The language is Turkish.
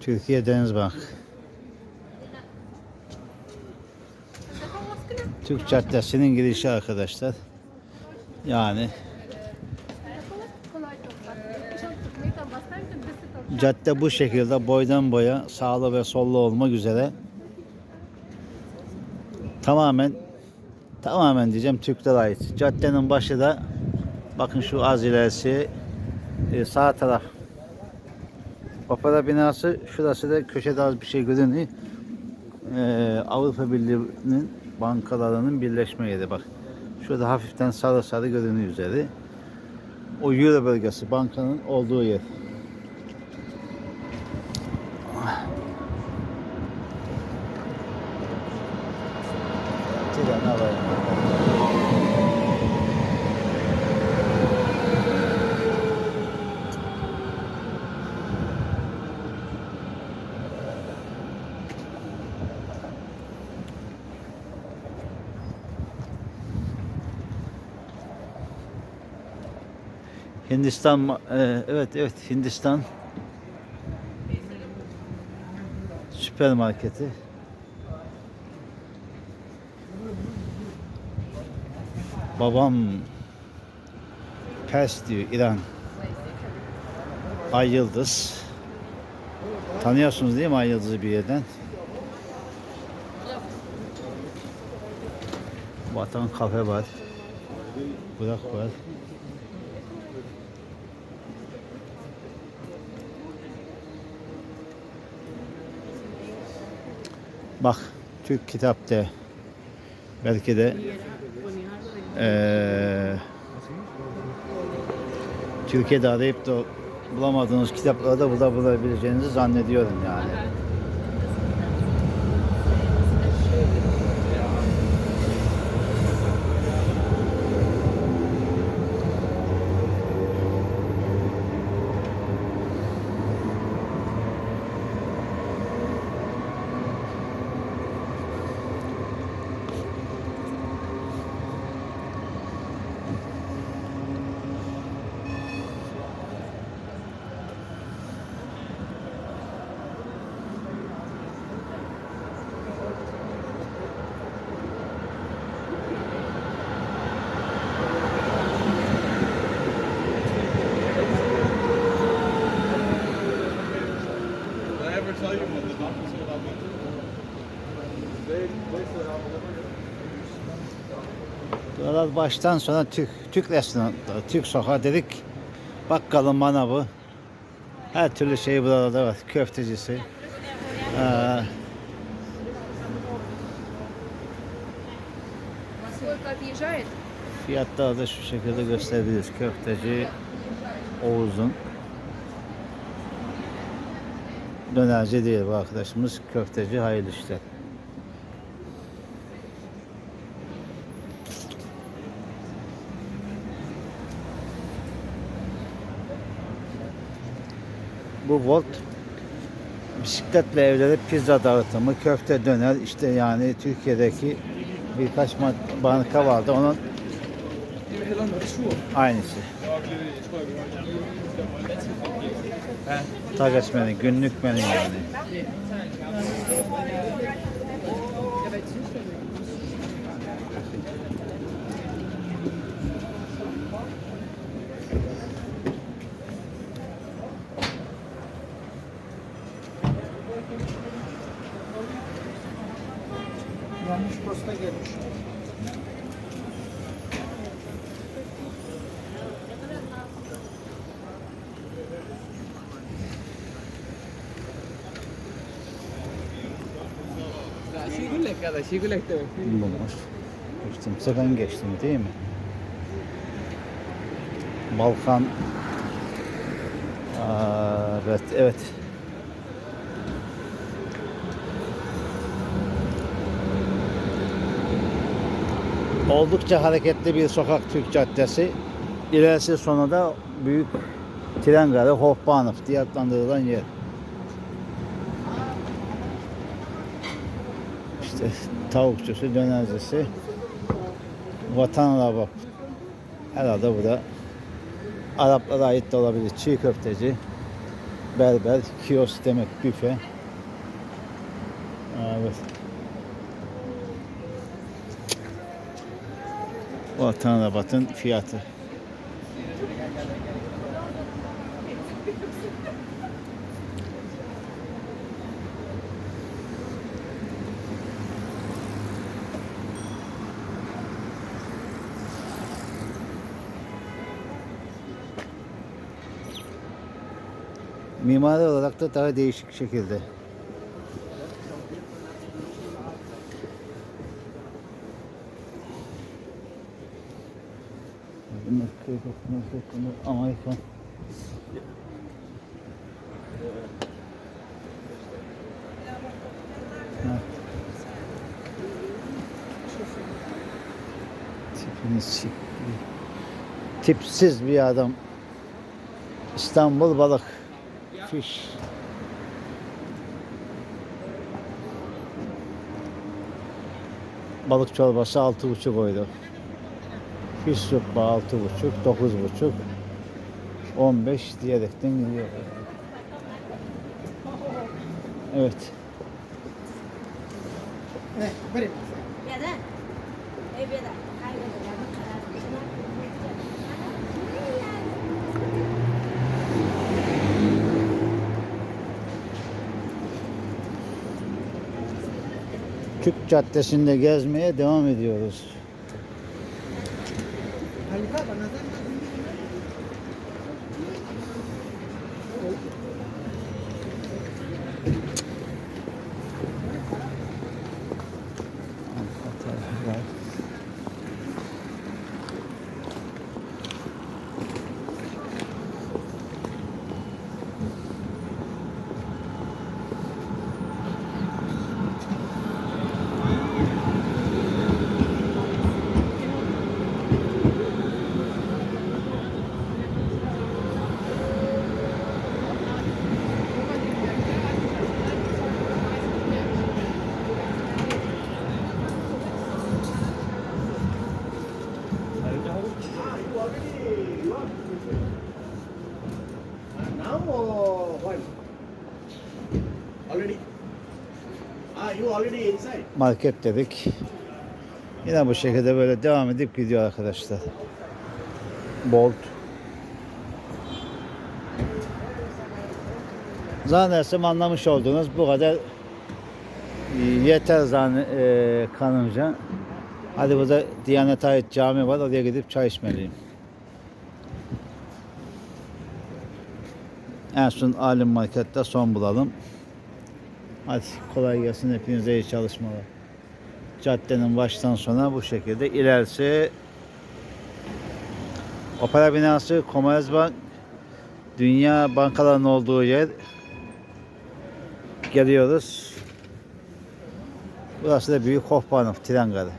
Türkiye Denizbank. Türk Caddesi'nin girişi arkadaşlar. Yani cadde bu şekilde boydan boya sağlı ve sollu olmak üzere tamamen tamamen diyeceğim Türklere ait. Caddenin başı da bakın şu az ilerisi e, sağ taraf Opera binası şurası da köşede az bir şey görünüyor. Ee, Avrupa Birliği'nin bankalarının birleşme yeri bak. Şurada hafiften sarı sarı görünüyor üzeri. O Euro bölgesi bankanın olduğu yer. Tren alayım. Hindistan e, evet evet Hindistan süpermarketi. Babam Pers diyor İran. Ay Yıldız. Tanıyorsunuz değil mi Ay Yıldız'ı bir yerden? Vatan kafe var. Burak var. Bak Türk kitapta belki de eee Türkiye'de arayıp da bulamadığınız kitapları da burada bulabileceğinizi zannediyorum yani. Buralar baştan sona Türk, Türk restoranları, Türk sokağı dedik. Bakkalın manavı. Her türlü şey buralarda var. Köftecisi. Ee, fiyatları da şu şekilde gösterebiliriz. Köfteci Oğuz'un dönerci değil bu arkadaşımız. Köfteci hayırlı işler. Bu Volt bisikletle evlere pizza dağıtımı, köfte döner işte yani Türkiye'deki birkaç banka vardı onun aynısı. Tagas menü, günlük menü yani. Yanlış posta gelmiş. Şigülek ya da şigülek demek. Bulmuş. Geçtim. Sıkan geçtim değil mi? Balkan Aa, evet, evet. Oldukça hareketli bir sokak Türk caddesi. İlerisi sonu da büyük tren garı Hofbahnhof diye adlandırılan yer. İşte tavukçusu, dönercisi, vatan araba. Herhalde bu da Araplara ait de olabilir. Çiğ köfteci. berber, kiosk demek büfe. Evet. O Tanrabat'ın fiyatı. Mimari olarak da daha değişik şekilde. Amerikan. Ha. Tipiniz tip- tipsiz bir adam. İstanbul balık. Fiş. Balık çorbası altı buçuk oydu. Fiş zuppa altı buçuk, dokuz buçuk, on beş diyerekten gidiyor. Evet. Evet, cả Küp Caddesi'nde gezmeye devam ediyoruz. Alejá, conocerla. Market dedik. Yine bu şekilde böyle devam edip gidiyor arkadaşlar. Bolt. Zannedersem anlamış oldunuz. Bu kadar yeter zan e, kanımca. Hadi burada Diyanet'e ait cami var. Oraya gidip çay içmeliyim. En son Alim Market'te son bulalım. Hadi kolay gelsin hepinize iyi çalışmalar. Caddenin baştan sona bu şekilde. İlerisi Opera binası, Commerzbank, Dünya bankaların olduğu yer. Geliyoruz. Burası da Büyük Hochbahnhof, tren garı.